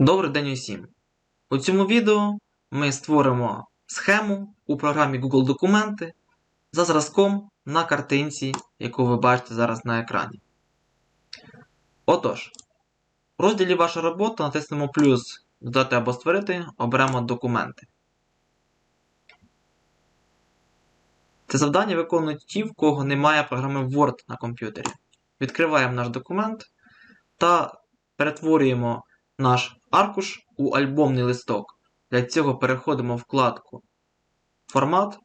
Добрий день усім! У цьому відео ми створимо схему у програмі Google Документи за зразком на картинці, яку ви бачите зараз на екрані. Отож, в розділі Ваша робота натиснемо плюс Додати або створити, оберемо документи. Це завдання виконують ті, в кого немає програми Word на комп'ютері. Відкриваємо наш документ та перетворюємо наш аркуш у альбомний листок. Для цього переходимо в вкладку Формат,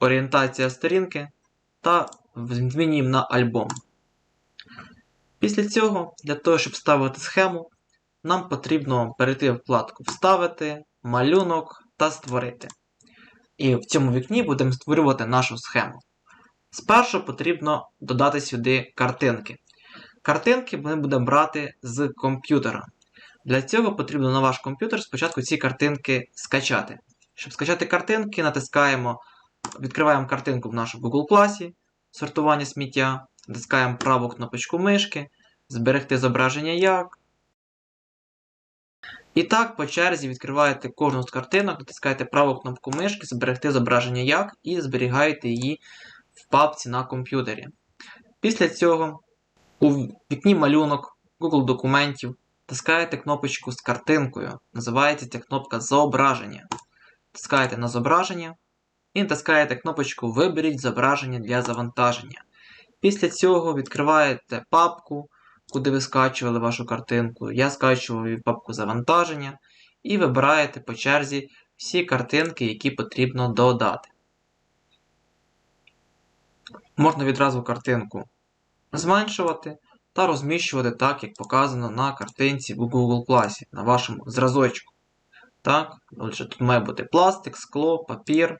Орієнтація сторінки та змінюємо на альбом. Після цього, для того, щоб вставити схему, нам потрібно перейти в вкладку Вставити, малюнок та Створити. І в цьому вікні будемо створювати нашу схему. Спершу потрібно додати сюди картинки. Картинки ми будемо брати з комп'ютера. Для цього потрібно на ваш комп'ютер спочатку ці картинки скачати. Щоб скачати картинки, натискаємо, відкриваємо картинку в нашому Google класі, сортування сміття, натискаємо праву кнопочку мишки, зберегти зображення як. І так, по черзі відкриваєте кожну з картинок, натискаєте праву кнопку мишки, зберегти зображення як і зберігаєте її в папці на комп'ютері. Після цього у вікні малюнок Google документів Тискаєте кнопочку з картинкою. Називається ця кнопка Зображення. Тискаєте на зображення і натискаєте кнопочку Виберіть зображення для завантаження. Після цього відкриваєте папку, куди ви скачували вашу картинку. Я скачував папку завантаження. І вибираєте по черзі всі картинки, які потрібно додати. Можна відразу картинку зменшувати та розміщувати так, як показано на картинці в Google класі, на вашому зразочку. Так, Тут має бути пластик, скло, папір.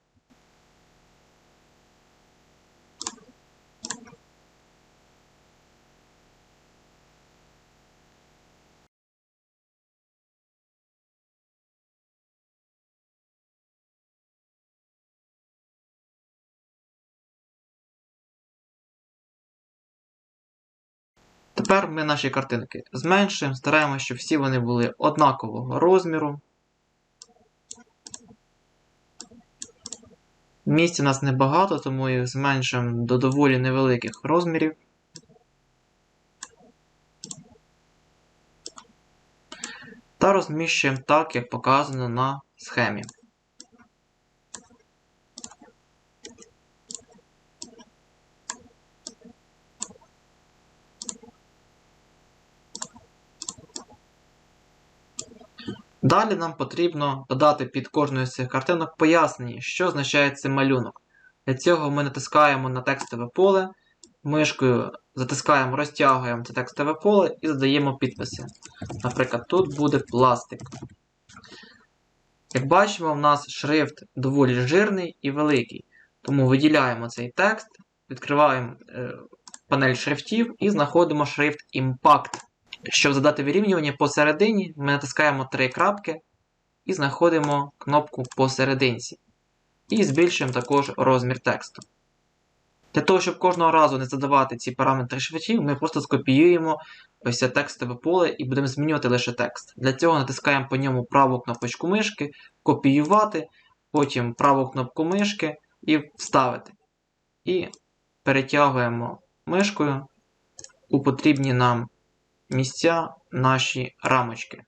Тепер ми наші картинки зменшуємо, стараємося, щоб всі вони були однакового розміру. Місця у нас небагато, тому їх зменшуємо до доволі невеликих розмірів. Та розміщуємо так, як показано на схемі. Далі нам потрібно додати під кожною з цих картинок пояснення, що означає цей малюнок. Для цього ми натискаємо на текстове поле, мишкою затискаємо, розтягуємо це текстове поле і задаємо підписи. Наприклад, тут буде пластик. Як бачимо, в нас шрифт доволі жирний і великий. Тому виділяємо цей текст, відкриваємо е, панель шрифтів і знаходимо шрифт Impact. Щоб задати вирівнювання посередині, ми натискаємо три крапки і знаходимо кнопку посерединці. І збільшуємо також розмір тексту. Для того, щоб кожного разу не задавати ці параметри шрифтів, ми просто скопіюємо ось це текстове поле і будемо змінювати лише текст. Для цього натискаємо по ньому праву кнопочку мишки, копіювати, потім праву кнопку мишки і вставити. І перетягуємо мишкою у потрібні нам місця наші рамочки.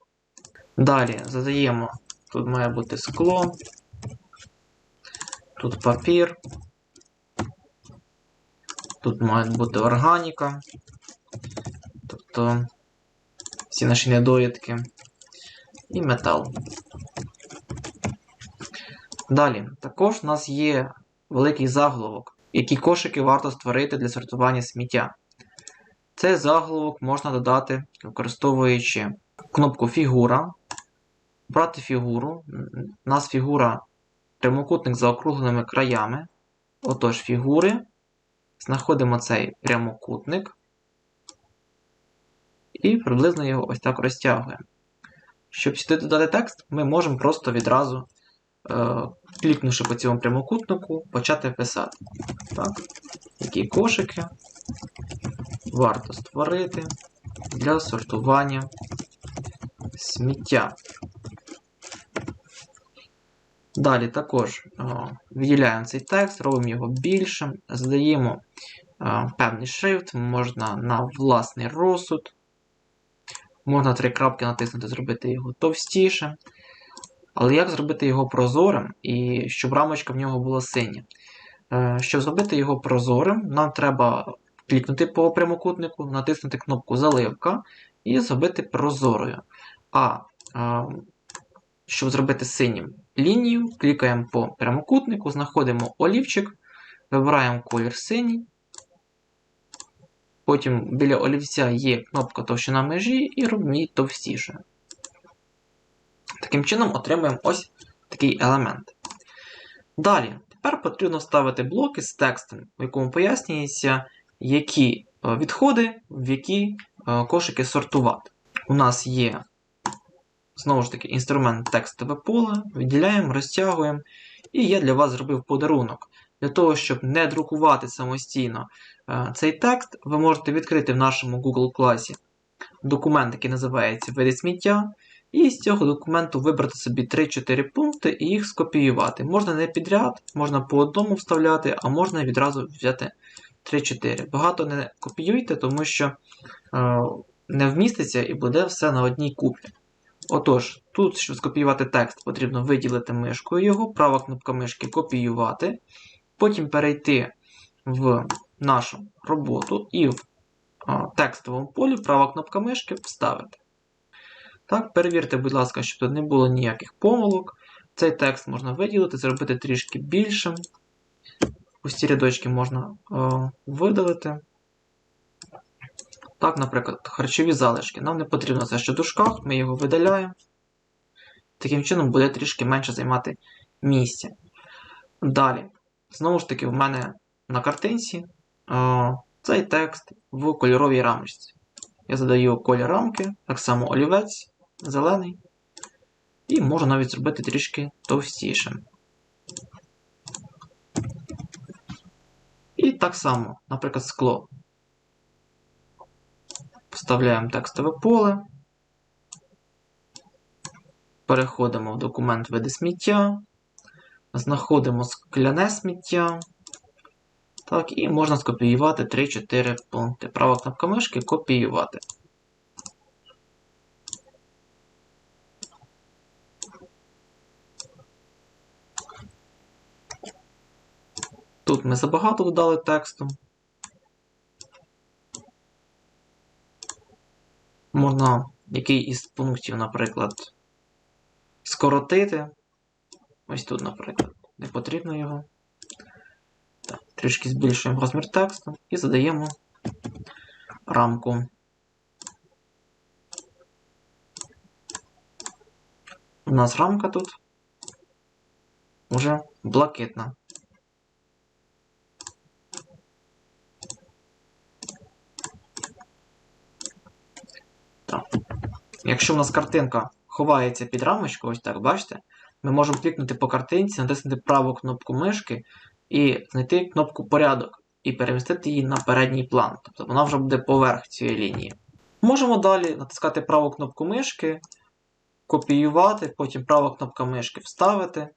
Далі задаємо, тут має бути скло, тут папір, тут має бути органіка, тобто всі наші недоїдки і метал. Далі, також у нас є великий заголовок, які кошики варто створити для сортування сміття. Цей заголовок можна додати, використовуючи кнопку Фігура. Брати фігуру. У нас фігура прямокутник за округленими краями. Отож, фігури. Знаходимо цей прямокутник. І приблизно його ось так розтягуємо. Щоб сюди додати текст, ми можемо просто відразу, е, клікнувши по цьому прямокутнику, почати писати. Так. Які кошики варто створити для сортування сміття. Далі також о, виділяємо цей текст, робимо його більшим, задаємо о, певний шрифт, можна на власний розсуд. Можна три крапки натиснути, зробити його товстішим. Але як зробити його прозорим і щоб рамочка в нього була синя? Е, Щоб зробити його прозорим, нам треба клікнути по прямокутнику, натиснути кнопку Заливка і зробити прозорою. А щоб зробити синім лінію, клікаємо по прямокутнику, знаходимо олівчик, вибираємо колір синій. Потім біля олівця є кнопка товщина межі і робимо її товстішою. Таким чином отримуємо ось такий елемент. Далі, тепер потрібно вставити блоки з текстом, в якому пояснюється, які е, відходи, в які е, кошики сортувати. У нас є, знову ж таки, інструмент текстове поле, виділяємо, розтягуємо. І я для вас зробив подарунок. Для того, щоб не друкувати самостійно е, цей текст, ви можете відкрити в нашому Google класі документ, який називається Види сміття. І з цього документу вибрати собі 3-4 пункти і їх скопіювати. Можна не підряд, можна по одному вставляти, а можна відразу взяти 3-4. Багато не копіюйте, тому що е, не вміститься і буде все на одній купі. Отож, тут, щоб скопіювати текст, потрібно виділити мишкою його, права кнопка мишки копіювати, потім перейти в нашу роботу і в е, текстовому полі права кнопка мишки вставити. Так, перевірте, будь ласка, щоб тут не було ніяких помилок. Цей текст можна виділити, зробити трішки більшим. Пусті рядочки можна е, видалити. Так, наприклад, харчові залишки. Нам не потрібно це ще в дужках, ми його видаляємо. Таким чином буде трішки менше займати місця. Далі, знову ж таки, в мене на картинці е, цей текст в кольоровій рамочці. Я задаю колір рамки, так само олівець, зелений. І можу навіть зробити трішки товстішим. І так само, наприклад, скло. Вставляємо текстове поле. Переходимо в документ види сміття. Знаходимо скляне сміття. Так, і можна скопіювати 3-4 пункти. Права кнопка мишки копіювати. Тут ми забагато додали тексту. Можна який із пунктів, наприклад, скоротити. Ось тут, наприклад, не потрібно його. Так, Трішки збільшуємо розмір тексту і задаємо рамку. У нас рамка тут вже блакитна. Так. Якщо в нас картинка ховається під рамочку, ось так, бачите, ми можемо клікнути по картинці, натиснути праву кнопку мишки і знайти кнопку порядок і перемістити її на передній план. Тобто вона вже буде поверх цієї лінії. Можемо далі натискати праву кнопку мишки, копіювати, потім права кнопка мишки вставити,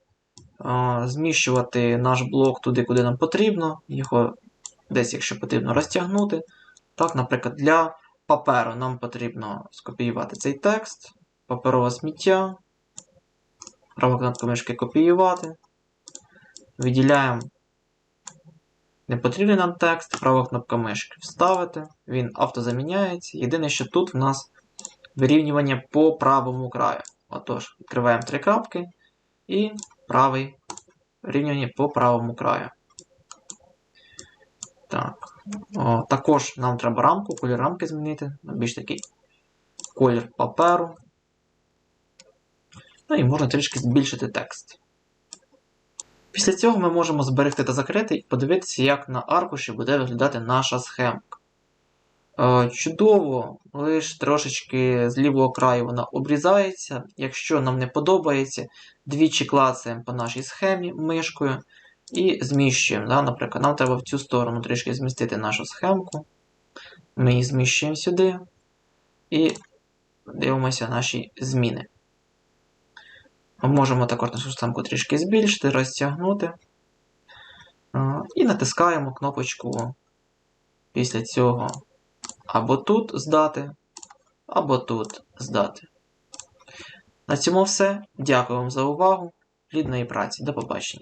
зміщувати наш блок туди, куди нам потрібно, його десь, якщо потрібно, розтягнути. Так, Наприклад, для паперу нам потрібно скопіювати цей текст, паперове сміття, права кнопка мишки копіювати. Виділяємо непотрібний нам текст, права кнопка мишки вставити, він автозаміняється. Єдине, що тут в нас вирівнювання по правому краю. Отож, відкриваємо три крапки і правий вирівнювання по правому краю. Так. О, також нам треба рамку, колір рамки змінити, більш такий колір паперу. Ну і можна трішки збільшити текст. Після цього ми можемо зберегти та закрити і подивитися, як на аркуші буде виглядати наша схемка. Е, чудово, лише трошечки з лівого краю вона обрізається. Якщо нам не подобається, двічі клацаємо по нашій схемі мишкою і зміщуємо. Да? Наприклад, нам треба в цю сторону трішки змістити нашу схемку. Ми її зміщуємо сюди. І дивимося наші зміни. Ми можемо також нашу системку трішки збільшити, розтягнути. І натискаємо кнопочку після цього або тут здати, або тут здати. На цьому все. Дякую вам за увагу. Плідної праці. До побачення.